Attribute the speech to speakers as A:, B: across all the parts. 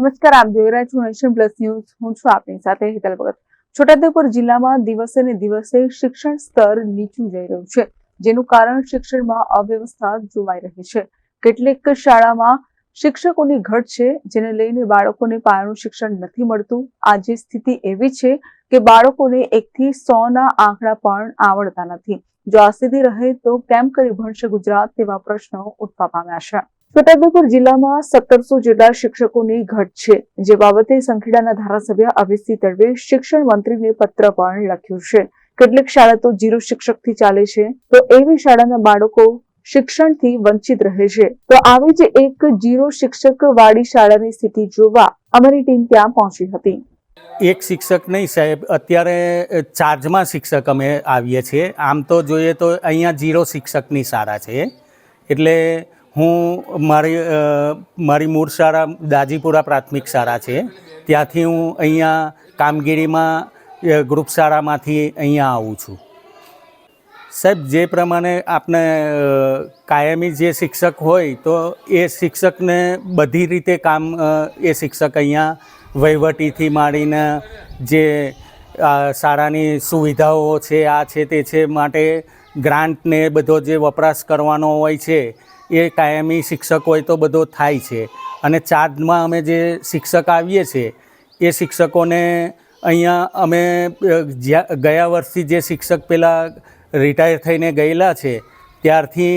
A: નમસ્કાર, આપ જોઈ રહ્યા છો નેશન પ્લસ ન્યૂઝ. હું છું આપની સાથે હિતલ ભગત. છોટાઉદેપુર જિલ્લામાં દિવસે ને દિવસે શિક્ષણ સ્તર નીચું જઈ રહ્યું છે, જેનું કારણ શિક્ષણમાં અવ્યવસ્થા જોવાઈ રહી છે. કેટલીક શાળામાં શિક્ષકોની ઘટ છે, જેને લઈને બાળકોને પાયાનું શિક્ષણ નથી મળતું. આજે સ્થિતિ એવી છે કે બાળકોને એકથી સો ના આંકડા પણ આવડતા નથી. જો આ સ્થિતિ રહે તો કેમ કરી ભણશે ગુજરાત તેવા પ્રશ્નો ઉઠવા પામ્યા છે. છોટાઉદેપુર જિલ્લામાં સત્તરસો જેટલા શિક્ષકોની ઘટ છે. જે બાબતે સંખેડાના ધારાસભ્ય અવિસી તડવે શિક્ષણ મંત્રીને પત્ર પણ લખ્યું છે. કેટલીક શાળા તો જીરો શિક્ષકથી ચાલે છે. તો એવી શાળાના બાળકો શિક્ષણથી વંચિત રહે છે. તો આવી જ એક જીરો શિક્ષક વાળી શાળાની સ્થિતિ જોવા અમારી ટીમ ત્યાં પહોંચી હતી.
B: એક શિક્ષક નહીં સાહેબ, અત્યારે ચાર્જમાં શિક્ષક અમે આવીએ છીએ. આમ તો જોઈએ તો અહીંયા જીરો શિક્ષકની શાળા છે. એટલે હું મારી મારી મૂળ શાળા દાજીપુરા પ્રાથમિક શાળા છે. ત્યાંથી હું અહીંયા કામગીરીમાં ગ્રુપ શાળામાંથી અહીંયા આવું છું. સાહેબ, જે પ્રમાણે આપણે કાયમી જે શિક્ષક હોય તો એ શિક્ષકને બધી રીતે કામ એ શિક્ષક અહીંયા વહીવટીથી માંડીને જે શાળાની સુવિધાઓ છે, આ છે, તે છે માટે ગ્રાન્ટને બધો જે વપરાશ કરવાનો હોય છે એ કાયમી શિક્ષક હોય તો બધો થાય છે. અને ચાર્જમાં અમે જે શિક્ષક આવીએ છીએ, એ શિક્ષકોને અહીંયા અમે ગયા વર્ષથી જે શિક્ષક પહેલાં રિટાયર થઈને ગયેલા છે, ત્યારથી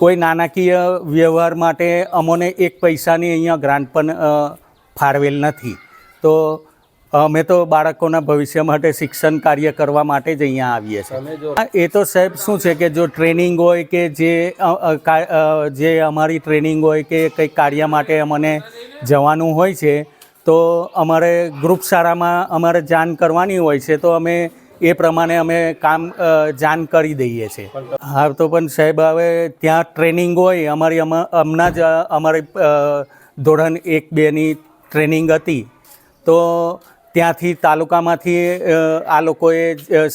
B: કોઈ નાણાકીય વ્યવહાર માટે અમોને એક પૈસાની અહીંયા ગ્રાન્ટ પણ ફાળવેલ નથી. તો અમે તો બાળકોના ભવિષ્ય માટે શિક્ષણ કાર્ય કરવા માટે જ અહીંયા આવીએ છીએ. એ તો સાહેબ શું છે કે જો ટ્રેનિંગ હોય કે જે જે અમારી ટ્રેનિંગ હોય કે કંઈક કાર્ય માટે અમને જવાનું હોય છે તો અમારે ગ્રુપ શાળામાં અમારે જાણ કરવાની હોય છે તો અમે એ પ્રમાણે અમે કામ જાણ કરી દઈએ છીએ. હા તો પણ સાહેબ હવે ત્યાં ટ્રેનિંગ હોય અમારી હમણાં જ અમારી ધોરણ એક બેની ટ્રેનિંગ હતી તો ત્યાંથી તાલુકામાંથી આ લોકોએ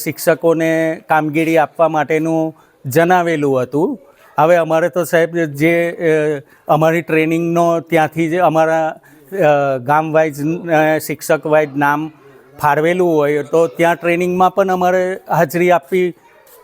B: શિક્ષકોને કામગીરી આપવા માટેનું જણાવેલું હતું. હવે અમારે તો સાહેબ જે અમારી ટ્રેનિંગનો ત્યાંથી જે અમારા ગામ વાઇઝ શિક્ષક વાઇઝ નામ ફાળવેલું હોય, તો ત્યાં ટ્રેનિંગમાં પણ અમારે હાજરી આપવી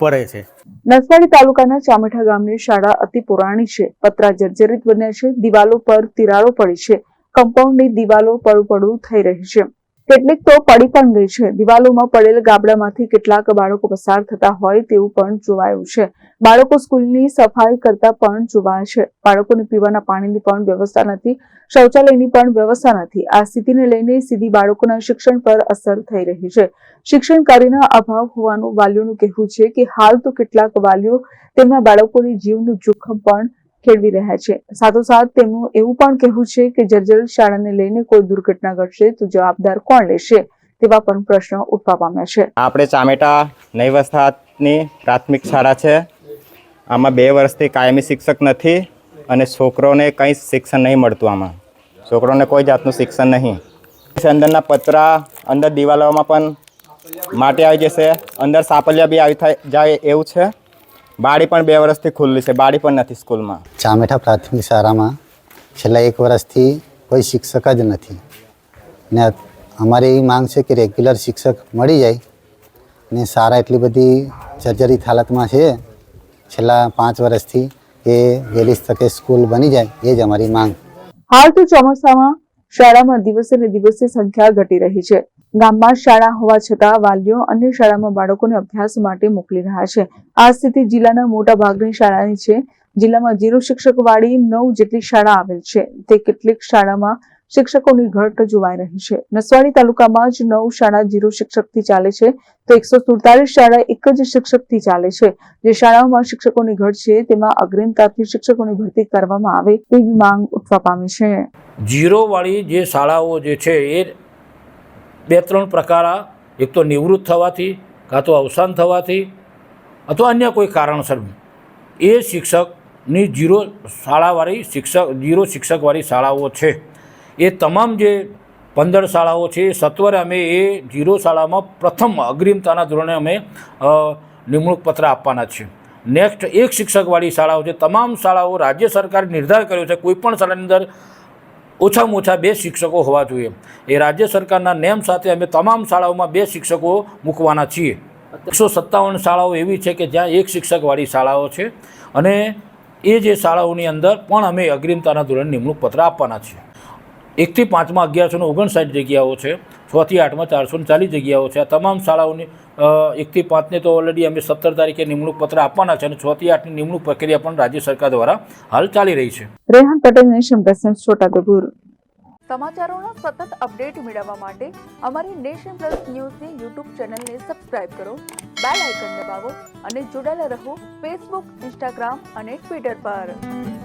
B: પડે છે.
A: નસવાડી તાલુકાના ચામઠા ગામની શાળા અતિ પુરાણી છે. પતરા જર્જરિત બન્યા છે. દિવાલો પર તિરાડો પડી છે. કમ્પાઉન્ડની દિવાલો પડું પડું થઈ રહી છે. કેટલીક તો પડી પણ ગઈ છે. દિવાલોમાં પડેલ ગાબડામાંથી કેટલાક બાળકો પસાર થતા હોય તેવું પણ જોવાયું છે. બાળકો સ્કૂલની સફાઈ કરતા પણ જોવાય છે. બાળકોને પીવાના પાણીની પણ વ્યવસ્થા નથી, શૌચાલયની પણ વ્યવસ્થા નથી. આ સ્થિતિને લઈને સીધી બાળકોના શિક્ષણ પર અસર થઈ રહી છે. શિક્ષણ કાર્યના અભાવ હોવાનું વાલીઓનું કહેવું છે કે હાલ તો કેટલાક વાલીઓ તેમના બાળકોની જીવનું જોખમ પણ ખેડવી રહ્યા છે. સાથોસાથ તેમનું એવું પણ કહેવું છે કે જર્જર શાળાને લઈને કોઈ દુર્ઘટના ઘટશે તો જવાબદાર કોણ લેશે તેવા પણ પ્રશ્નો ઉઠવા પામ્યા છે.
C: આપણે ચામેટા નૈવસ્થાની પ્રાથમિક શાળા છે. આમાં બે વર્ષથી કાયમી શિક્ષક નથી અને છોકરોને કંઈ શિક્ષણ નહીં મળતું આમાં. છોકરોને કોઈ જાતનું શિક્ષણ નહીં. અંદરના પતરા, અંદર દિવાલોમાં પણ માટી આવી જશે. અંદર સાપલિયા બી આવી થાય જાય એવું છે. બાળી પણ બે વર્ષથી ખુલ્લી છે બાળી પણ નથી સ્કૂલમાં.
D: ચામેઠા પ્રાથમિક શાળામાં છેલ્લા એક વર્ષથી કોઈ શિક્ષક જ નથી. ને અમારી એવી માંગ છે કે રેગ્યુલર શિક્ષક મળી જાય ને સારા એટલી બધી જર્જરિત હાલતમાં છે. છેલ્લા પાંચ વર્ષથી કે વહેલી તકે સ્કૂલ બની જાય એ જ અમારી માંગ.
A: હાલ તો ચોમાસામાં શાળામાં દિવસે ને દિવસે સંખ્યા ઘટી રહી છે. ગામમાં શાળા હોવા છતાં વાલીઓ અન્ય શાળામાં બાળકોને અભ્યાસ માટે મોકલી રહ્યા છે. આ સ્થિતિ જિલ્લાના મોટા ભાગની શાળાની છે. જિલ્લામાં જીરો શિક્ષક વાળી નવ જેટલી શાળા આવેલ છે. તે કેટલીક શાળામાં શિક્ષકોની ઘટ જોવાઈ રહી છે. નસવાડી તાલુકામાં જ નવ શાળા જીરો શિક્ષકથી ચાલે છે. તો એકસો સુડતાલીસ શાળા એક જ શિક્ષકથી ચાલે છે. જે શાળાઓમાં શિક્ષકોની ઘટ છે, તેમાં અગ્રીમતાથી શિક્ષકોની ભરતી કરવામાં આવે તેવી માંગ ઉઠવા પામી છે.
E: જીરોવાળી જે શાળાઓ જે છે, એ બે ત્રણ પ્રકાર આ એક તો નિવૃત્ત થવાથી, કાં તો અવસાન થવાથી, અથવા અન્ય કોઈ કારણસર. એ શિક્ષકની જીરો શાળાવાળી શિક્ષક, જીરો શિક્ષકવાળી શાળાઓ છે. એ તમામ જે પંદર શાળાઓ છે, એ સત્વરે અમે એ જીરો શાળામાં પ્રથમ અગ્રિમતાના ધોરણે અમે નિમણૂક પત્ર આપવાના છીએ. નેક્સ્ટ એક શિક્ષકવાળી શાળાઓ છે. તમામ શાળાઓ રાજ્ય સરકારે નિર્ધાર કર્યો છે. કોઈપણ શાળાની અંદર ઓછામાં ઓછા બે શિક્ષકો હોવા જોઈએ. એ રાજ્ય સરકારના નેમ સાથે અમે તમામ શાળાઓમાં બે શિક્ષકો મૂકવાના છીએ. એકસો સત્તાવન શાળાઓ એવી છે કે જ્યાં એક શિક્ષકવાળી શાળાઓ છે. અને એ જે શાળાઓની અંદર પણ અમે અગ્રિમતાના ધોરણે નિમણૂક પત્ર આપવાના છીએ. એકથી પાંચમાં અગિયારસો ને ઓગણસાઠ જગ્યાઓ છે. છથી આઠમાં ચારસો ને ચાલીસ જગ્યાઓ છે. આ તમામ શાળાઓની એકથી પાંચને તો ઓલરેડી અમે સત્તર તારીખે નિમણૂક પત્ર આપવાના છે અને છથી આઠની નિમણૂક પ્રક્રિયા પણ રાજ્ય સરકાર દ્વારા હાલ ચાલી રહી છે.
A: Rehan Patel Nation News Chhota Udepur. સમાચારોના સતત અપડેટ મેળવવા માટે અમારી નેશન પ્લસ ન્યૂઝની યુટ્યુબ ચેનલને સબસ્ક્રાઇબ કરો બેલ આઇકન દબાવો અને જોડાયેલા રહો ફેસબુક ઇન્સ્ટાગ્રામ અને ટ્વિટર પર.